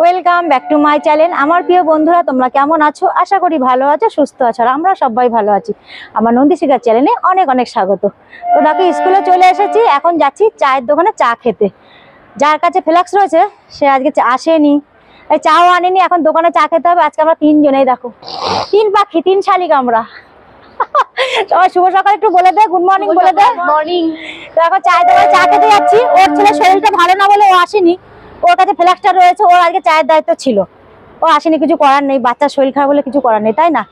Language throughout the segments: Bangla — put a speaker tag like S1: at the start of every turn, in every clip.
S1: Welcome back to my channel আমার প্রিয় বন্ধুরা তোমরা কেমন আছো? আশা করি ভালো আছো সুস্থ আছো আর আমরা সবাই ভালো আছি। আমার নন্দীশিকার চ্যানেলে অনেক অনেক স্বাগত। তো দেখো স্কুলে চলে এসেছি এখন যাচ্ছি চায়ের দোকানে চা খেতে। যার কাছে ফ্লেক্স রয়েছে সে আজকে আসেনি। এই চাও আনেনি এখন দোকানে চা খেতে হবে। আজকে আমরা তিনজনেই দেখো। তিন পাখি তিন শালিক আমরা। সবাই শুভ সকাল একটু বলে দে গুড মর্নিং বলে দে।
S2: মর্নিং
S1: চায়ের দোকানে চা খেতে যাচ্ছি। ওর ছেলে শরীরটা ভালো না বলে ও আসেনি। ওর কাছে ফ্ল্যাক্সটা রয়েছে, ওর আজকে চায়ের দায়িত্ব ছিল। ও আসেনি, কিছু করার নেই, বাচ্চার শরীর খারাপ বলে কিছু করার নেই, তাই না?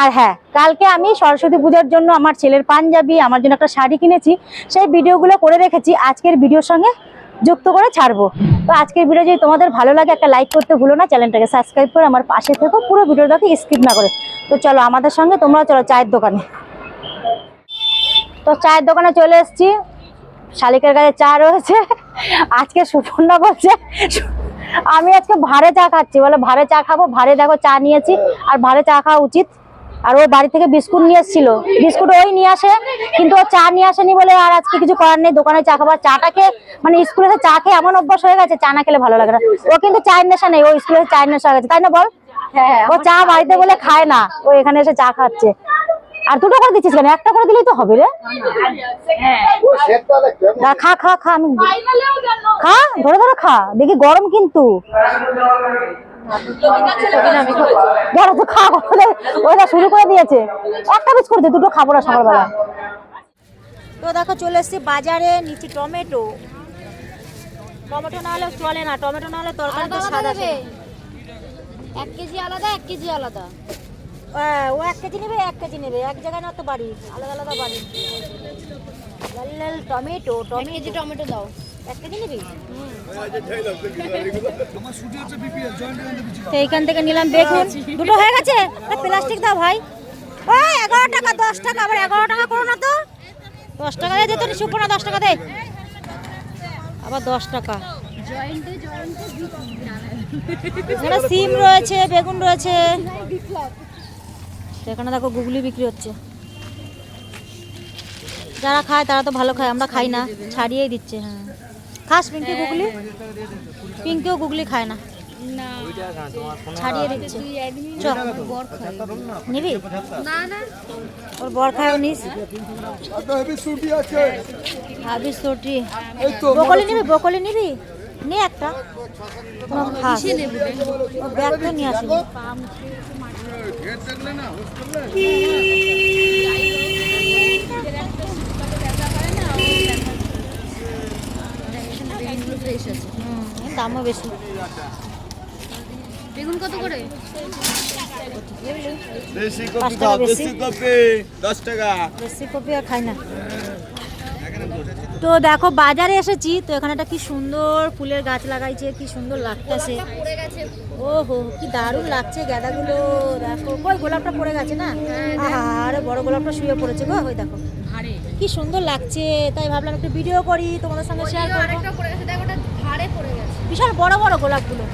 S1: আর হ্যাঁ কালকে আমি সরস্বতী পুজোর জন্য আমার ছেলের পাঞ্জাবি, আমার জন্য একটা শাড়ি কিনেছি, সেই ভিডিওগুলো করে রেখেছি, আজকের ভিডিওর সঙ্গে যুক্ত করে ছাড়বো। তো আজকের ভিডিও যদি তোমাদের ভালো লাগে, একটা লাইক করতে ভুলো না, চ্যানেলটাকে সাবস্ক্রাইব করে আমার পাশে থেকো, পুরো ভিডিওটাকে স্কিপ না করে। তো চলো, আমাদের সঙ্গে তোমরা চলো চায়ের দোকানে। তো চায়ের দোকানে চলে এসেছি। শালিকের কাছে চা রয়েছে। আজকে সুপর্ণা বলছে আমি আজকে ভারে চা খাচ্ছি। বলে ভারে চা খাব ভারে দেখো চা নিয়েছি আর ভারে চা খাওয়া উচিত। আর ও বাড়ি থেকে বিস্কুট নিয়ে এসেছিল। বিস্কুট ওই নিয়ে আসে কিন্তু ও চা নিয়ে আসেনি বলে আর আজকে কিছু করার নেই। দোকানে চা খাবার চাটাকে মানে স্কুলে চা খেয়ে এমন অভ্যাস হয়ে গেছে চা না খেলে ভালো লাগে না। ও কিন্তু চায়ের নেশা নেই ও স্কুলে চায়ের নেশা হয়ে গেছে তাই না বল?
S2: হ্যাঁ
S1: ও চা বাড়িতে বলে খায় না ও এখানে এসে চা খাচ্ছে। আর দুটো করে দিচ্ছিস কেন? একটা করে দিলেই তো হবে রে। না, খা খা খা আমি খা ধরে ধরে খা। দেখি গরম কিন্তু। ধরো তো খা ওটা শুরু করে দিয়েছে। একটা বিস্কুট দে দুটো খাব না সকালবেলা। তো দেখো চলে এসেছি বাজারে নিচে টমেটো। টমেটো না হলে চলে না। টমেটো না হলে আসে না।
S2: এক কেজি আলাদা এক কেজি আলাদা।
S1: হ্যাঁ, ও এক কেজি নেবে এক কেজি নেবে। এক জায়গায় না তো বাড়ি আলাদা আলাদা বাড়ি। লাল লাল টমেটো টমেটো।
S2: কেজি টমেটো দাও।
S1: এক কেজি নিবি? তো এইখান থেকে নিলাম বেগুন। দুটো হয়ে গেছে? প্লাস্টিক দাও ভাই। ওই এগারো টাকা দশ টাকা আবার এগারো টাকা করো না তো। দশ টাকা দিয়ে যেত সুপো না দশ টাকা দে। আবার দশ টাকা।
S2: জয়েন্টে জয়েন্টে
S1: সিম রয়েছে বেগুন রয়েছে। তো এখানে দেখো গুগলি বিক্রি হচ্ছে। যারা খায় তারা তো ভালো খায়, আমরা খাই না, ছাড়িয়েই দিচ্ছে হ্যাঁ। খাস পিঙ্কি গুগলি? পিঙ্কিও গুগলি খায় না। ছাড়িয়ে দিচ্ছে। ওর বর খায়ও নিস। নিবি? নিবি? একটা। ব্যাগ নিয়ে দামও বেশি।
S2: বেগুন কত করে?
S3: দেশি কপি। দেশি কপি দশ টাকা।
S1: বেশি কপি আর খাই না। তো দেখো বাজারে এসেছি। তো এখানে একটা কি সুন্দর ফুলের গাছ লাগাইছে কি সুন্দর লাগতেছে। ও হো কি দারুণ লাগছে গাঁদাগুলো। দেখো ওই গোলাপটা পড়ে গেছে না? আরে বড় গোলাপটা শুয়ে পড়েছে গো। ওই দেখো কি সুন্দর লাগছে। তাই ভাবলাম একটু ভিডিও করি তোমাদের সঙ্গে শেয়ার করব। বিশাল বড় বড় গোলাপগুলো।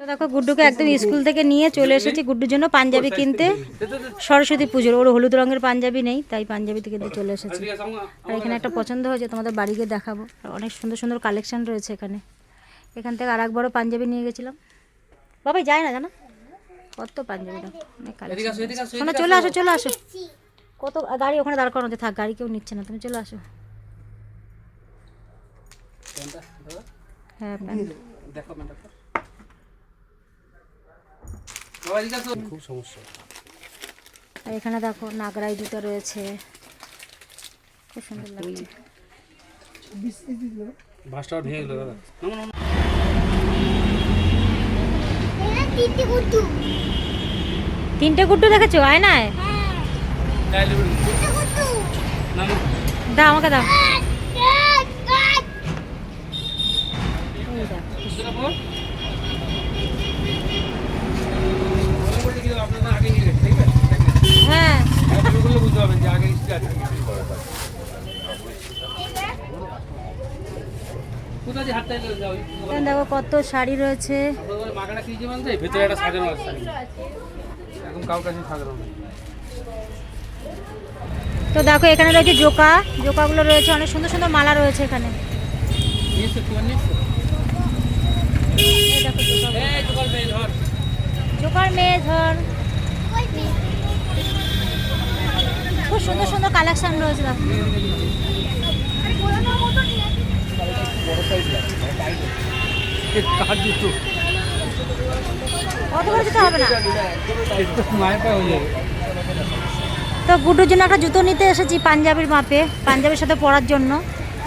S1: তো দেখো গুড্ডুকে একদম স্কুল থেকে নিয়ে চলে এসেছি। গুড্ডুর জন্য পাঞ্জাবি কিনতে। সরস্বতী পুজোর ওর হলুদ রঙের পাঞ্জাবি নেই তাই পাঞ্জাবি থেকে চলে এসেছি। আর এখানে একটা পছন্দ হয়েছে তোমাদের বাড়ি গিয়ে দেখাবো। আর অনেক সুন্দর সুন্দর কালেকশন রয়েছে এখানে। এখান থেকে আর এক বড় পাঞ্জাবি নিয়ে গেছিলাম। বাবাই যায় না জানো? কত পাঞ্জাবি দেখো অনেক কালেকশন চলে আসো। চলে আসো। কত গাড়ি ওখানে দাঁড় করানো থাক গাড়ি কেউ নিচ্ছে না তুমি চলে আসো। হ্যাঁ প্যান্ট আর এখানে দেখো নাগরাই জুতো রয়েছে। খুব সুন্দর লাগছে।
S4: বাসটা ভেঙে গেল দাদা।
S1: তিনটে গুড্ডু। দেখেছ? আয় না দাও আমাকে দাও এই দেখো।
S4: আপনারা আগে নিয়ে গেছে ঠিক আছে
S1: হ্যাঁ
S4: এগুলো বুঝতে পারবেন যে আগে হিস্ট্রি আছে কোথায় যে হাতটা এলো যাও
S1: এখানে দেখো কত শাড়ি রয়েছে। তো দেখো, এখানে রয়েছে জোকা। জোকাগুলো রয়েছে, অনেক সুন্দর সুন্দর মালা রয়েছে এখানে। জোকার মেয়ে ধর। খুব সুন্দর সুন্দর কালেকশন রয়েছে, দেখো
S4: এ কার জুতো?
S1: তো গুডুর জন্য একটা জুতো নিতে এসেছি পাঞ্জাবির মাপে। পাঞ্জাবির সাথে পরার জন্য।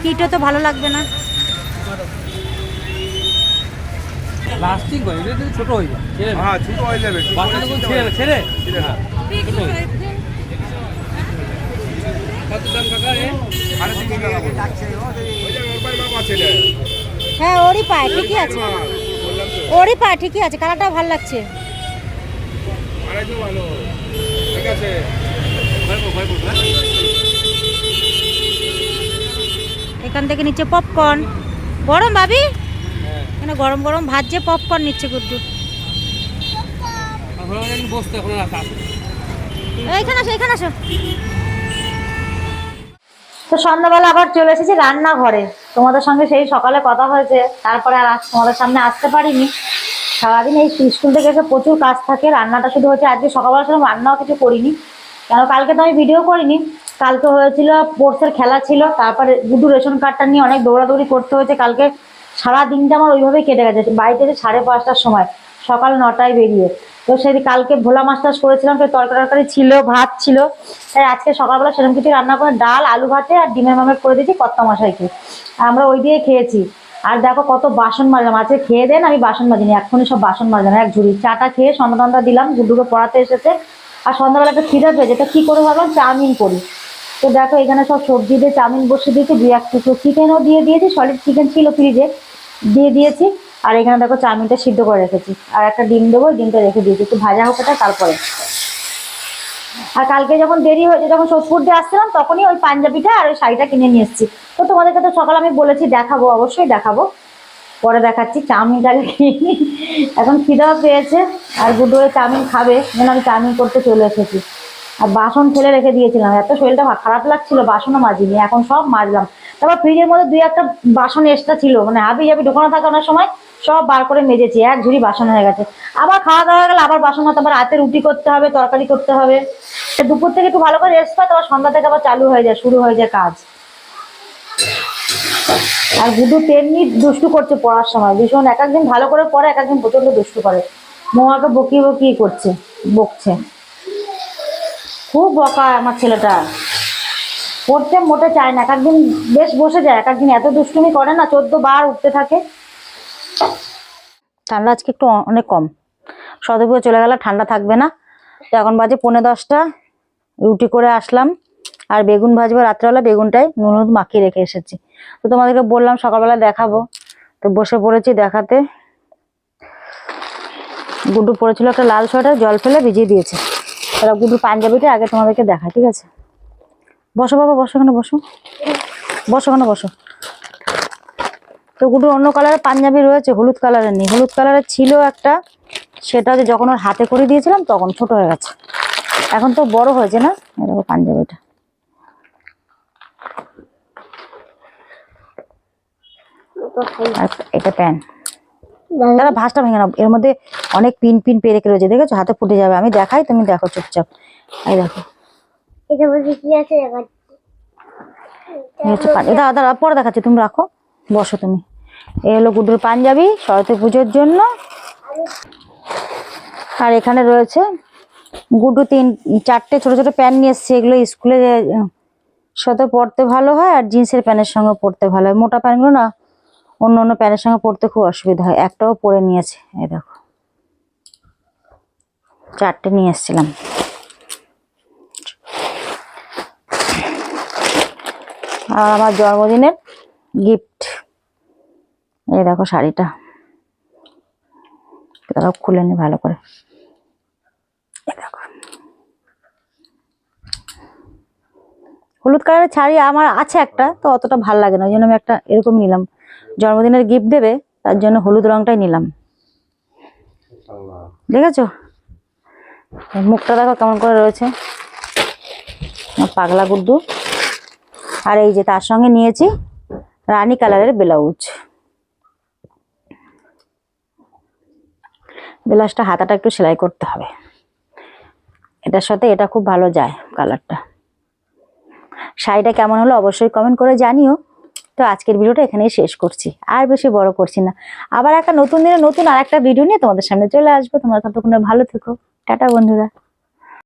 S1: কিটো তো ভালো লাগবে না।
S4: এটা ছোট হয়ে
S3: হ্যাঁ ছোট হয়ে যাবে
S4: বাচ্চা ছেড়ে ছেড়ে। কত দাম কাকা এ
S3: টাকা
S1: হ্যাঁ ওরই পায় ঠিকই আছে। ওরই পায় ঠিকই আছে, কালারটাও ভালো লাগছে? এখান থেকে নিচ্ছে পপকর্ন গরম ভাবি? এখানে গরম গরম ভাজছে পপকর্ন নিচ্ছে গুড্ডু।
S4: এখন
S1: আসো, এখানে আসো। তো সন্ধ্যাবেলা আবার চলে এসেছি রান্নাঘরে। তোমাদের সঙ্গে সেই সকালে কথা হয়েছে, তারপরে আর তোমাদের সামনে আসতে পারিনি। সারাদিন এই স্কুল থেকে এসে প্রচুর কাজ থাকে, রান্নাটা শুধু হচ্ছে আজকে সকালবেলা সেরকম রান্নাও কিছু করিনি। কেন, কালকে তো আমি ভিডিও করিনি, কালকে হয়েছিল স্পোর্টসের খেলা ছিল, তারপরে দুটো রেশন কার্ডটা নিয়ে অনেক দৌড়াদৌড়ি করতে হয়েছে, কালকে সারা দিনটা আমার ওইভাবেই কেটে গেছে, বাড়িতে সাড়ে পাঁচটার সময়, সকাল নটায় বেরিয়ে। তো সেই কালকে ভোলা মাছ টাছ করেছিলাম, সেই তরকারি তরকারি ছিল, ভাত ছিল। তাই আজকে সকালবেলা সেরকম কিছু রান্না করে ডাল, আলু ভাতে আর ডিমের মামের করে দিয়েছি কত্তা মশাইকে। আমরা ওই দিয়ে খেয়েছি। আর দেখো কত বাসন মাজলাম। আজকে খেয়ে দেন, আমি বাসন মাজিনি, এক্ষুনি সব বাসন মাজলাম। এক ঝুড়ি চাটা খেয়ে সন্ধ্যা দিলাম, গুড্ডুকে পড়াতে এসেছে। আর সন্ধ্যাবেলা একটা খিদে পেয়েছে, তো কী করে ভাবলাম চাউমিন করি। তো দেখো এখানে সব সবজি দিয়ে চাউমিন বসিয়ে দিয়েছি দুই এক টুকরো চিকেনও দিয়ে দিয়েছি সলিড চিকেন ছিল ফ্রিজে দিয়ে দিয়েছি। আর এখানে দেখো চাউমিনটা সিদ্ধ করে রেখেছি। আর একটা ডিম দেবো ডিমটা রেখে দিয়েছি। একটু ভাজা হোক এটা, তারপরে। আর কালকে যখন দেরি হয়েছে, যখন সোদপুর দিয়ে আসছিলাম, তখনই ওই পাঞ্জাবিটা আর ওই শাড়িটা কিনে নিয়ে এসেছি। তো তোমাদেরকে তো সকালে আমি বলেছি, দেখাবো, অবশ্যই দেখাবো। পরে দেখাচ্ছি চাউমিনটাকে খেয়ে এখন খিদাও পেয়েছে, আর ওই চাউমিন খাবে। যেন আমি চাউমিন করতে চলে এসেছি। আর বাসন ফেলে রেখে দিয়েছিলাম। এত শরীরটা খারাপ লাগছিল, বাসনও মাজিনি। এখন সব মাজলাম। তারপর ফ্রিজের মধ্যে দুই একটা বাসন এক্সট্রা ছিল। মানে হাবি জাবি ঢোকানো থাকে অনেক সময়, সব বার করে মেজেছি, এক ঝুড়ি বাসন হয়ে গেছে। আবার খাওয়া দাওয়া গেলে আবার বাসন হতে আবার রাতে রুটি করতে হবে, তরকারি করতে হবে। দুপুর থেকে একটু ভালো করে রেস্ট পায়, তারপর সন্ধ্যা থেকে আবার চালু হয়ে যায়, শুরু হয়ে যায় কাজ। আর গুডু তেমনি দুষ্টু করছে পড়ার সময়। ভীষণ, এক একদিন ভালো করে পড়ে, এক একদিন প্রচণ্ড দুষ্টু করে। মহাকে বকিয়ে বকিয়ে করছে, বকছে। খুব বকা আমার ছেলেটা। পড়তে মোটে চায় না, এক একদিন বেশ বসে যায়, এক একদিন এত দুষ্টুমি করে না, চোদ্দ বার উঠতে থাকে। ঠান্ডা আজকে একটু অনেক কম। সদপুরে চলে গেলে, ঠান্ডা থাকবে না। তো এখন বাজে পৌনে দশটা, রুটি করে আসলাম। আর বেগুন ভাজবো রাত্রেবেলা, বেগুনটাই নুন মাখিয়ে রেখে এসেছি। তো তোমাদেরকে বললাম, সকালবেলা দেখাবো। তো বসে পড়েছি দেখাতে। গুড্ডু পড়েছিল একটা লাল সোয়েটার, জল ফেলে ভিজিয়ে দিয়েছে। এবার গুড্ডুর পাঞ্জাবিটা আগে তোমাদেরকে দেখাই, ঠিক আছে? বসো বাবা, বসো এখানে, বসো। বসো এখানে, বসো। তো গুড্ডুর অন্য কালারের পাঞ্জাবি রয়েছে, হলুদ কালারের নেই। হলুদ কালারের ছিল একটা, সেটা যে যখন ওর হাতে করে দিয়েছিলাম, তখন ছোট হয়ে গেছে। এখন তো বড় হয়েছে না? এরকম পাঞ্জাবিটা। এটা ভেঙে এর মধ্যে অনেক পিন পিন পেয়ে রেখে রয়েছে, দেখেছ? হাতে ফুটে যাবে। আমি দেখাই, তুমি দেখো চুপচাপ। এই দেখো। দাদা দাদা পরে দেখাচ্ছি, তুমি রাখো। বসো তুমি। এই হলো গুড্ডুর পাঞ্জাবি সরস্বতী পুজোর জন্য। আর এখানে রয়েছে গুড্ডু তিন চারটে ছোট ছোট প্যান্ট নিয়ে এসছে। এগুলো স্কুলে সাথে পরতে ভালো হয় আর জিন্সের প্যান্টের সঙ্গে পড়তে ভালো হয়। মোটা প্যান্টগুলো না, অন্য অন্য প্যান্টের সঙ্গে পড়তে খুব অসুবিধা হয়। একটাও পরে নিয়েছে এই দেখো। চারটে নিয়ে এসেছিলাম। আর আমার জন্মদিনের গিফট এই দেখো শাড়িটা। দাঁড়াও, খুলে নি ভালো করে। দেখো। হলুদ কালারের শাড়ি আমার আছে একটা, তো অতটা ভালো লাগে না, ওই জন্য আমি একটা এরকম নিলাম। জন্মদিনের গিফট দেবে, তার জন্য হলুদ রংটাই নিলাম। দেখেছ? মুখটা দেখো কেমন করে রয়েছে। পাগলা গুড্ডু। আর এই যে তার সঙ্গে নিয়েছি রানী কালারের ব্লাউজ। ব্লাউজটা হাতাটা একটু সেলাই করতে হবে। এটার সাথে এটা খুব ভালো যায় কালারটা। শাড়িটা কেমন হলো অবশ্যই কমেন্ট করে জানিও। তো আজকের ভিডিওটা এখানেই শেষ করছি। আর বেশি বড় করছি না। আবার একটা নতুন দিনে নতুন আর একটা ভিডিও নিয়ে তোমাদের সামনে চলে আসব। তোমরা ততক্ষণে ভালো থেকো। টাটা বন্ধুরা।